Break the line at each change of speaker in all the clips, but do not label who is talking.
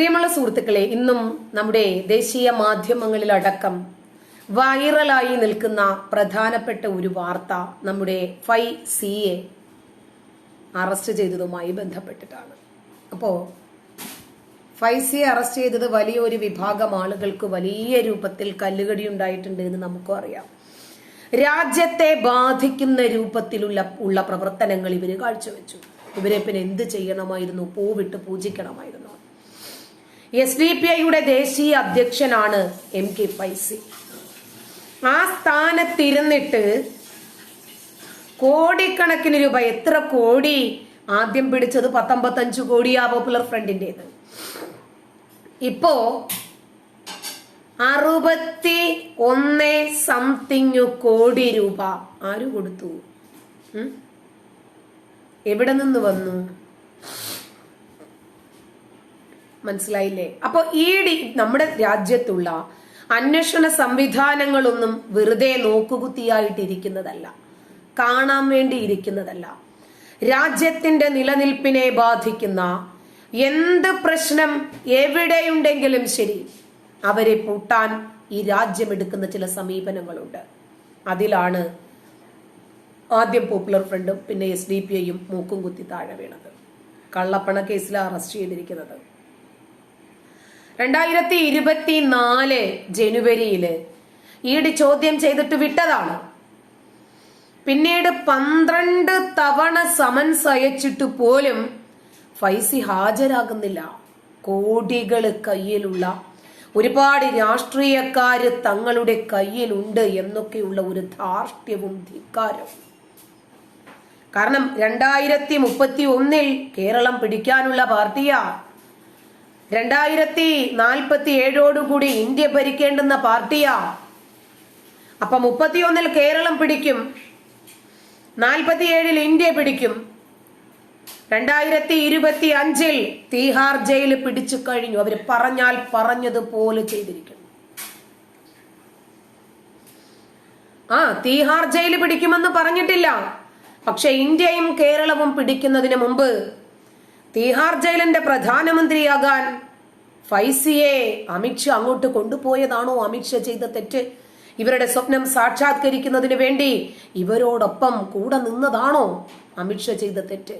പ്രിയമുള്ള സുഹൃത്തുക്കളെ ഇന്നും നമ്മുടെ ദേശീയ മാധ്യമങ്ങളിലടക്കം വൈറലായി നിൽക്കുന്ന പ്രധാനപ്പെട്ട ഒരു വാർത്ത നമ്മുടെ ഫൈ സി എ അറസ്റ്റ് ചെയ്തതുമായി ബന്ധപ്പെട്ടിട്ടാണ്. അപ്പോ ഫൈസിയെ അറസ്റ്റ് ചെയ്തത് വലിയൊരു വിഭാഗം ആളുകൾക്ക് വലിയ രൂപത്തിൽ കല്ലുകടി ഉണ്ടായിട്ടുണ്ട് എന്ന് നമുക്കും അറിയാം. രാജ്യത്തെ ബാധിക്കുന്ന രൂപത്തിലുള്ള ഉള്ള പ്രവർത്തനങ്ങൾ ഇവർ കാഴ്ചവെച്ചു. ഇവരെ പിന്നെ എന്ത് ചെയ്യണമായിരുന്നു? പൂവിട്ട് പൂജിക്കണമായിരുന്നു. എസ് ഡി പി ഐയുടെ ദേശീയ അധ്യക്ഷനാണ് എം കെ പൈസി ആ സ്ഥാനത്തിരുന്നിട്ട് കോടിക്കണക്കിന് രൂപ എത്ര കോടി ആദ്യം പിടിച്ചത്? പത്തൊമ്പത്തഞ്ച് കോടിയാ പോപ്പുലർ ഫ്രണ്ടിന്റെത് ഇപ്പോ അറുപത്തി ഒന്ന് സംതിങ് കോടി രൂപ ആര് കൊടുത്തു? എവിടെ നിന്ന് വന്നു? മനസ്സിലായില്ലേ? അപ്പൊ ഈ ഡി- നമ്മുടെ രാജ്യത്തുള്ള അന്വേഷണ സംവിധാനങ്ങളൊന്നും വെറുതെ നോക്കുകുത്തിയായിട്ടിരിക്കുന്നതല്ല. കാണാൻ വേണ്ടി ഇരിക്കുന്നതല്ല. രാജ്യത്തിന്റെ നിലനിൽപ്പിനെ ബാധിക്കുന്ന എന്ത് പ്രശ്നം എവിടെയുണ്ടെങ്കിലും ശരി അവരെ പൂട്ടാൻ ഈ രാജ്യം എടുക്കുന്ന ചില സമീപനങ്ങളുണ്ട്. അതിലാണ് ആദ്യം പോപ്പുലർ ഫ്രണ്ടും പിന്നെ എസ് ഡി പി ഐയും മൂക്കും കുത്തി താഴെ വീണത്. കള്ളപ്പണ കേസിൽ അറസ്റ്റ് ചെയ്തിരിക്കുന്നത്. രണ്ടായിരത്തി ഇരുപത്തി നാല് ജനുവരിയിൽ ഈട് ചോദ്യം ചെയ്തിട്ട് വിട്ടതാണ്. പിന്നീട് പന്ത്രണ്ട് തവണ സമൻസ് അയച്ചിട്ട് പോലും ഫൈസി ഹാജരാകുന്നില്ല. കോടികൾ കയ്യിലുള്ള ഒരുപാട് രാഷ്ട്രീയക്കാര് തങ്ങളുടെ കയ്യിലുണ്ട് എന്നൊക്കെയുള്ള ഒരു ധാർഷ്ട്യവും ധിക്കാരവും. കാരണം രണ്ടായിരത്തി മുപ്പത്തി ഒന്നിൽ കേരളം പിടിക്കാനുള്ള പാർട്ടിയാ. രണ്ടായിരത്തി നാൽപ്പത്തി ഏഴോടുകൂടി ഇന്ത്യ ഭരിക്കേണ്ടുന്ന പാർട്ടിയാ. അപ്പൊ മുപ്പത്തിയൊന്നിൽ കേരളം പിടിക്കും. നാൽപ്പത്തിയേഴിൽ ഇന്ത്യ പിടിക്കും. രണ്ടായിരത്തി ഇരുപത്തി അഞ്ചിൽ തീഹാർ ജയിൽ പിടിച്ചു കഴിഞ്ഞു. അവർ പറഞ്ഞാൽ പറഞ്ഞതുപോലെ ചെയ്തിരിക്കുന്നു ആ തീഹാർ ജയിൽ പിടിക്കുമെന്ന് പറഞ്ഞിട്ടില്ല. പക്ഷെ ഇന്ത്യയും കേരളവും പിടിക്കുന്നതിന് മുമ്പ് തീഹാർ ജയിലിന്റെ പ്രധാനമന്ത്രിയാകാൻ ഫൈസിയെ അമിത്ഷാ അങ്ങോട്ട് കൊണ്ടുപോയതാണോ അമിത്ഷാ ചെയ്ത തെറ്റ്? ഇവരുടെ സ്വപ്നം സാക്ഷാത്കരിക്കുന്നതിന് വേണ്ടി ഇവരോടൊപ്പം കൂടെ നിന്നതാണോ അമിത്ഷാ ചെയ്ത തെറ്റ്?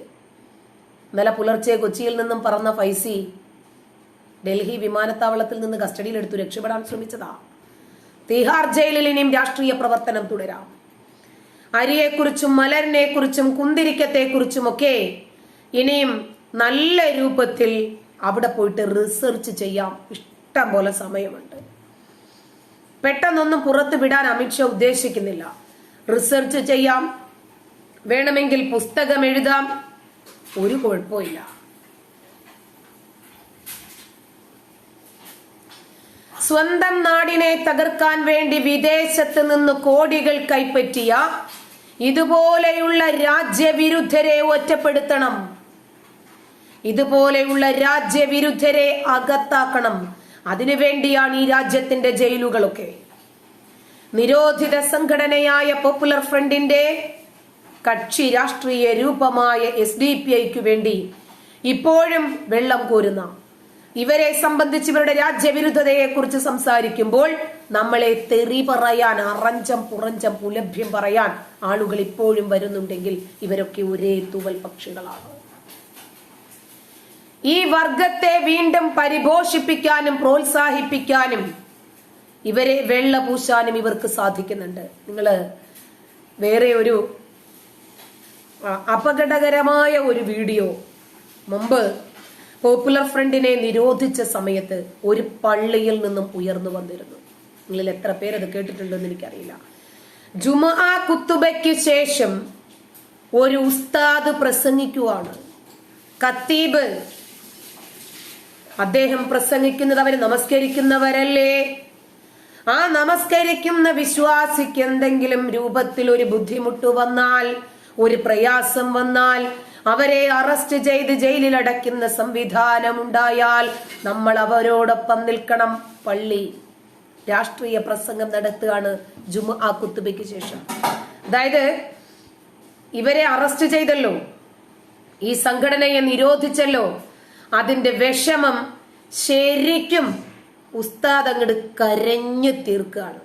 ഇന്നലെ പുലർച്ചെ കൊച്ചിയിൽ നിന്നും പറന്ന ഫൈസി ഡൽഹി വിമാനത്താവളത്തിൽ നിന്ന് കസ്റ്റഡിയിലെടുത്തു രക്ഷപ്പെടാൻ ശ്രമിച്ചതാ. തിഹാർ ജയിലിൽ ഇനിയും രാഷ്ട്രീയ പ്രവർത്തനം തുടരാം. അരിയെക്കുറിച്ചും മലരിനെക്കുറിച്ചും കുന്തിരിക്കത്തെക്കുറിച്ചും ഒക്കെ ഇനിയും നല്ല രൂപത്തിൽ അവിടെ പോയിട്ട് റിസർച്ച് ചെയ്യാം. ഇഷ്ടം പോലെ സമയമുണ്ട്. പെട്ടെന്നൊന്നും പുറത്തു വിടാൻ അമിത്ഷാ ഉദ്ദേശിക്കുന്നില്ല. റിസർച്ച് ചെയ്യാം. വേണമെങ്കിൽ പുസ്തകം എഴുതാം. ഒരു കുഴപ്പമില്ല. സ്വന്തം നാടിനെ തകർക്കാൻ വേണ്ടി വിദേശത്ത് നിന്ന് കോടികൾ കൈപ്പറ്റിയ ഇതുപോലെയുള്ള രാജ്യവിരുദ്ധരെ ഒറ്റപ്പെടുത്തണം. ഇതുപോലെയുള്ള രാജ്യവിരുദ്ധരെ അകത്താക്കണം. അതിനുവേണ്ടിയാണ് ഈ രാജ്യത്തിന്റെ ജയിലുകളൊക്കെ. നിരോധിത സംഘടനയായ പോപ്പുലർ ഫ്രണ്ടിന്റെ കക്ഷി രാഷ്ട്രീയ രൂപമായ എസ് ഡി പി ഐക്ക് വേണ്ടി ഇപ്പോഴും വെള്ളം കോരുന്ന. ഇവരെ സംബന്ധിച്ച് ഇവരുടെ രാജ്യവിരുദ്ധതയെ കുറിച്ച് സംസാരിക്കുമ്പോൾ നമ്മളെ തെറി പറയാൻ അറഞ്ചം പുറഞ്ചം പുലഭ്യം പറയാൻ ആളുകൾ ഇപ്പോഴും വരുന്നുണ്ടെങ്കിൽ ഇവരൊക്കെ ഒരേ തൂവൽ പക്ഷികളാണ്. ഈ വർഗത്തെ വീണ്ടും പരിപോഷിപ്പിക്കാനും പ്രോത്സാഹിപ്പിക്കാനും ഇവരെ വെള്ള പൂശാനും ഇവർക്ക് സാധിക്കുന്നുണ്ട്. നിങ്ങൾ വേറെ ഒരു അപകടകരമായ ഒരു വീഡിയോ മുമ്പ് പോപ്പുലർ ഫ്രണ്ടിനെ നിരോധിച്ച സമയത്ത് ഒരു പള്ളിയിൽ നിന്നും ഉയർന്നു വന്നിരുന്നു. നിങ്ങളിൽ എത്ര പേര് അത് കേട്ടിട്ടുണ്ടെന്ന് എനിക്കറിയില്ല. ജുമാ കുത്തുബയ്ക്ക് ശേഷം ഒരു ഉസ്താദ് പ്രസംഗിക്കുവാണ്. ഖത്തീബ് അദ്ദേഹം പ്രസംഗിക്കുന്നത് അവർ നമസ്കരിക്കുന്നവരല്ലേ? ആ നമസ്കരിക്കുന്ന വിശ്വാസിക്ക് എന്തെങ്കിലും രൂപത്തിൽ ഒരു ബുദ്ധിമുട്ട് വന്നാൽ ഒരു പ്രയാസം വന്നാൽ അവരെ അറസ്റ്റ് ചെയ്ത് ജയിലിൽ അടയ്ക്കുന്ന സംവിധാനം ഉണ്ടായാൽ നമ്മൾ അവരോടൊപ്പം നിൽക്കണം. പള്ളി രാഷ്ട്രീയ പ്രസംഗം നടത്തുകയാണ് ജുമ ആ കുത്തുബയ്ക്ക് ശേഷം. അതായത് ഇവരെ അറസ്റ്റ് ചെയ്തല്ലോ. ഈ സംഘടനയെ നിരോധിച്ചല്ലോ. അതിന്റെ വിഷമം ശരിക്കും ഉസ്താദ് അങ്ങോട്ട് കരഞ്ഞു തീർക്കുകയാണ്.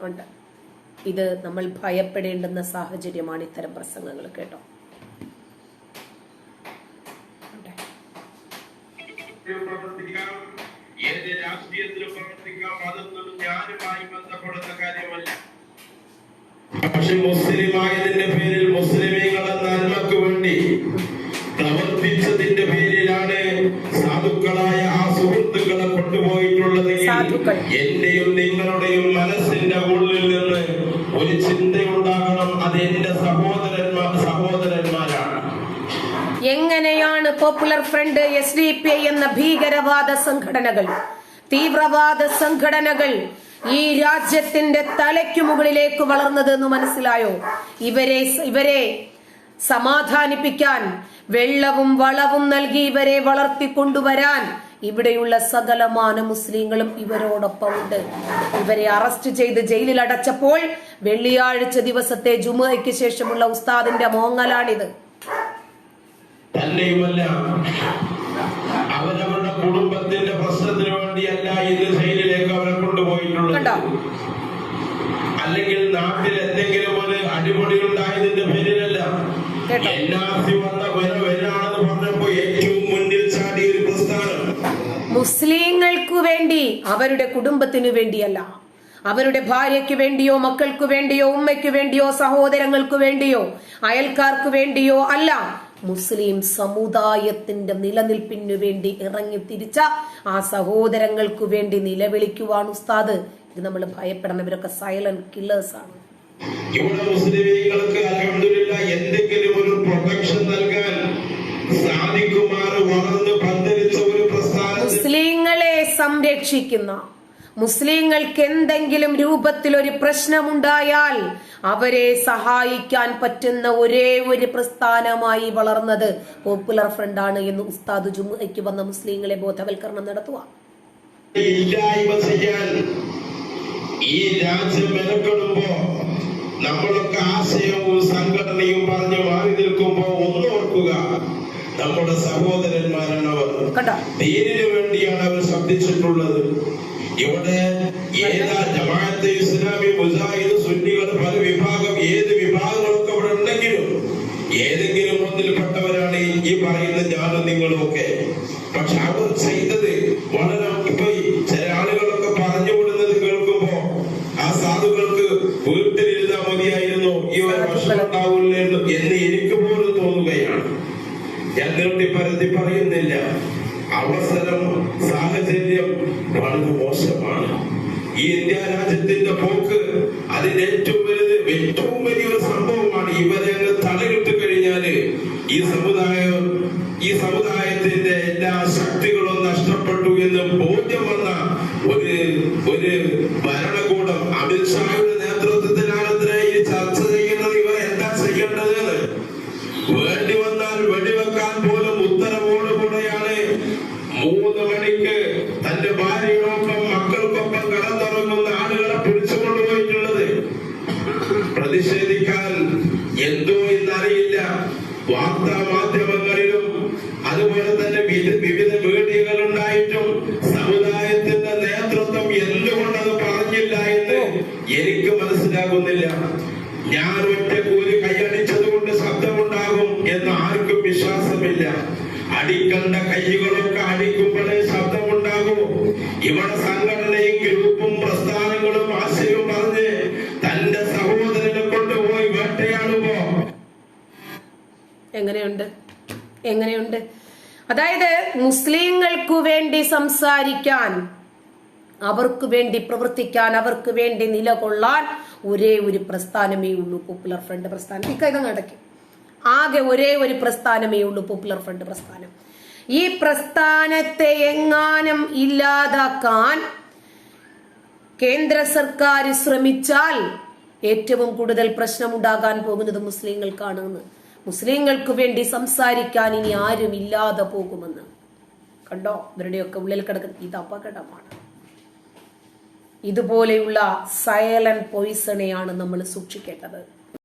ഉണ്ട്. ഇത് നമ്മൾ ഭയപ്പെടേണ്ടുന്ന സാഹചര്യമാണ് ഇത്തരം പ്രസംഗങ്ങൾ കേട്ടോ.
ഏത് രാഷ്ട്രീയത്തിലും പ്രവർത്തിക്കാം. അതൊന്നും ഞാനുമായി ബന്ധപ്പെടുന്ന കാര്യമല്ല. പക്ഷെ മുസ്ലിമായതിന്റെ പേരിൽ മുസ്ലിമീങ്ങളെ നന്മക്ക് വേണ്ടി പ്രവർത്തിച്ചതിന്റെ പേരിലാണ് സാധുക്കളായ ആ സുഹൃത്തുക്കളെ കൊണ്ടുപോയിട്ടുള്ളത്. എന്റെയും നിങ്ങളുടെയും മനസ്സിന്റെ ഉള്ളിൽ നിന്ന് ഒരു ചിന്തയുണ്ടാകണം. അത് എന്റെ സഹോദരന്മാർ സഹോദരന്മാരാണ്.
എങ്ങനെയാണ് popular front S D P എന്ന ഭീകരവാദ സംഘടനകൾ തീവ്രവാദ സംഘടനകൾ ഈ രാജ്യത്തിന്റെ തലയ്ക്കു മുകളിലേക്ക് വളർന്നത് എന്ന് മനസ്സിലായോ? ഇവരെ ഇവരെ സമാധാനിപ്പിക്കാൻ വെള്ളവും വളവും നൽകി ഇവരെ വളർത്തിക്കൊണ്ടുവരാൻ ഇവിടെയുള്ള സകലമാന മുസ്ലിങ്ങളും ഇവരോടൊപ്പം ഉണ്ട് ഇവരെ അറസ്റ്റ് ചെയ്ത് ജയിലിൽ അടച്ചപ്പോൾ വെള്ളിയാഴ്ച ദിവസത്തെ ജുമുഅയ്ക്ക് ശേഷമുള്ള ഉസ്താദിന്റെ മോങ്ങലാണിത്.
അവരവരുടെ കുടുംബത്തിന്റെ പ്രശ്നത്തിന് വേണ്ടിയല്ല ഇന്ന് ജയിലിലേക്ക് അവരെ കൊണ്ടുപോയിട്ടുള്ളത്
കണ്ടോ
അല്ലെങ്കിൽ നാട്ടിൽ എന്തെങ്കിലും ഒരു അടിപൊളി ഉണ്ടായതിന്റെ പേരിലല്ല.
കേട്ടോ.
എൻ ആർ സി വന്ന വില വരാണെന്ന് പറഞ്ഞപ്പോ ഏറ്റവും മുന്നിൽ ചാടിയ ഒരു പ്രസ്ഥാനം.
മുസ്ലിങ്ങൾക്ക് വേണ്ടി അവരുടെ കുടുംബത്തിനു വേണ്ടിയല്ല. അവരുടെ ഭാര്യയ്ക്ക് വേണ്ടിയോ മക്കൾക്ക് വേണ്ടിയോ ഉമ്മയ്ക്ക് വേണ്ടിയോ സഹോദരങ്ങൾക്ക് വേണ്ടിയോ അയൽക്കാർക്ക് വേണ്ടിയോ അല്ല. മുസ്ലിം സമുദായത്തിന്റെ നിലനിൽപ്പിനു വേണ്ടി ഇറങ്ങി തിരിച്ച ആ സഹോദരങ്ങൾക്ക് വേണ്ടി നിലവിളിക്കുവാണ് ഉസ്താദ് ഇത് നമ്മൾ ഭയപ്പെടണം. ഇവരൊക്കെ സൈലന്റ് കില്ലേഴ്സ് ആണ്.
ഇവിടെ മുസ്ലിമീങ്ങൾക്ക് അലഹമില്ല എന്തെങ്കിലും ഒരു പ്രൊട്ടക്ഷൻ നൽകാൻ വളർന്ന് പന്തലിച്ച ഒരു പ്രസ്ഥാനം
മുസ്ലിങ്ങളെ സംരക്ഷിക്കുന്ന മുസ്ലിങ്ങൾക്ക് എന്തെങ്കിലും രൂപത്തിൽ ഒരു പ്രശ്നമുണ്ടായാൽ അവരെ സഹായിക്കാൻ പറ്റുന്ന ഒരേ ഒരു പ്രസ്ഥാനമായി വളർന്നത് പോപ്പുലർ ഫ്രണ്ട് ആണ് എന്ന് ഉസ്താദ് ജുമുഅയ്ക്ക് വന്ന മുസ്ലിങ്ങളെ ബോധവൽക്കരണം നടത്തുക.
ഇല്ലായ്മ ചെയ്യാൻ ഈ രാജ്യം മെനക്കെടുമ്പോ നമ്മളൊക്കെ ആശയവും സംഘടനയും പറഞ്ഞ് മാറി നിൽക്കുമ്പോ ഒന്നോർക്കുക നമ്മുടെ സഹോദരന്മാരാണ് അവർ
കണ്ടോ
വേണ്ടിയാണ് അവർ ശബ്ദിച്ചിട്ടുള്ളത്. ഇവിടെ ഏതാ ജമാഅത്തെ ഇസ്ലാമി മുജാഹിദ് സുന്നികൾ പല വിഭാഗം ഏത് വിഭാഗങ്ങളൊക്കെ ഇവിടെ ഉണ്ടെങ്കിലും ഏതെങ്കിലും ഒന്നിൽപ്പെട്ടവരാണ് ഈ- ഈ പറയുന്ന ഞാനും നിങ്ങളും ഒക്കെ പക്ഷെ അവർ ചെയ്തത് വളരെ ഇപ്പൊ ഈ ചില ആളുകളൊക്കെ പറഞ്ഞു വിടുന്നത് കേൾക്കുമ്പോ ആ സാധുക്കൾക്ക് വീട്ടിലിരുന്നാ മതിയായിരുന്നു ഈ ഒരു ഭക്ഷണം ഉണ്ടാവില്ലായിരുന്നു എന്ന് എനിക്ക് പോലും തോന്നുകയാണ് ഞാൻ നീട്ടി പരത്തി പറയുന്നില്ല അവസരം സാഹചര്യം വളരെ മോശമാണ്. ഈ ഇന്ത്യ രാജ്യത്തിന്റെ പോക്ക് അതിന്റെ ഏറ്റവും വലുത് ഏറ്റവും വലിയൊരു സംഭവമാണ് ഇവരെ അങ്ങ് തലകിട്ട് കഴിഞ്ഞാൽ ഈ സമുദായം ഈ സമുദായത്തിന്റെ എല്ലാ ശക്തികളും നഷ്ടപ്പെട്ടു എന്ന് ബോധ്യം വന്ന ഒരു ഒരു ഭരണകൂടം അമിത്ഷായുടെ എന്തോ എന്നറിയില്ല വാർത്താ മാധ്യമങ്ങളിലും അതുപോലെ തന്നെ വിവിധ മീഡിയകൾ ഉണ്ടായിട്ടും സമുദായത്തിന്റെ നേതൃത്വം എന്തുകൊണ്ടത് പറഞ്ഞില്ല എന്ന് എനിക്ക് മനസ്സിലാകുന്നില്ല. ഞാൻ ഒറ്റ കൂലി കൈയടിച്ചത് കൊണ്ട് ശബ്ദമുണ്ടാകും എന്ന് ആർക്കും വിശ്വാസമില്ല. അടിക്കേണ്ട കൈകളൊക്കെ അടിക്കുമ്പോഴേ ശബ്ദമുണ്ടാകും. ഇവിടെ സംഘടനയും ഗ്രൂപ്പും പ്രസ്ഥാനങ്ങളും
എങ്ങനെയുണ്ട്? എങ്ങനെയുണ്ട്? അതായത് മുസ്ലിങ്ങൾക്കു വേണ്ടി സംസാരിക്കാൻ അവർക്ക് വേണ്ടി പ്രവർത്തിക്കാൻ അവർക്ക് വേണ്ടി നിലകൊള്ളാൻ ഒരേ ഒരു പ്രസ്ഥാനമേ ഉള്ളൂ പോപ്പുലർ ഫ്രണ്ട് പ്രസ്ഥാനം. ഇക്കൈതം അടയ്ക്കും ആകെ ഒരേ ഒരു പ്രസ്ഥാനമേ ഉള്ളൂ പോപ്പുലർ ഫ്രണ്ട് പ്രസ്ഥാനം. ഈ പ്രസ്ഥാനത്തെ എങ്ങാനും ഇല്ലാതാക്കാൻ കേന്ദ്ര സർക്കാർ ശ്രമിച്ചാൽ ഏറ്റവും കൂടുതൽ പ്രശ്നമുണ്ടാകാൻ പോകുന്നത് മുസ്ലിങ്ങൾക്കാണെന്ന്. മുസ്ലിങ്ങൾക്ക് വേണ്ടി സംസാരിക്കാൻ ഇനി ആരും ഇല്ലാതെ പോകുമെന്ന്. കണ്ടോ? ഇവരുടെയൊക്കെ ഉള്ളിൽ കിടക്കുന്ന ഇത് അപകടമാണ്. ഇതുപോലെയുള്ള സൈലന്റ് പോയിസണെയാണ് നമ്മൾ സൂക്ഷിക്കേണ്ടത്.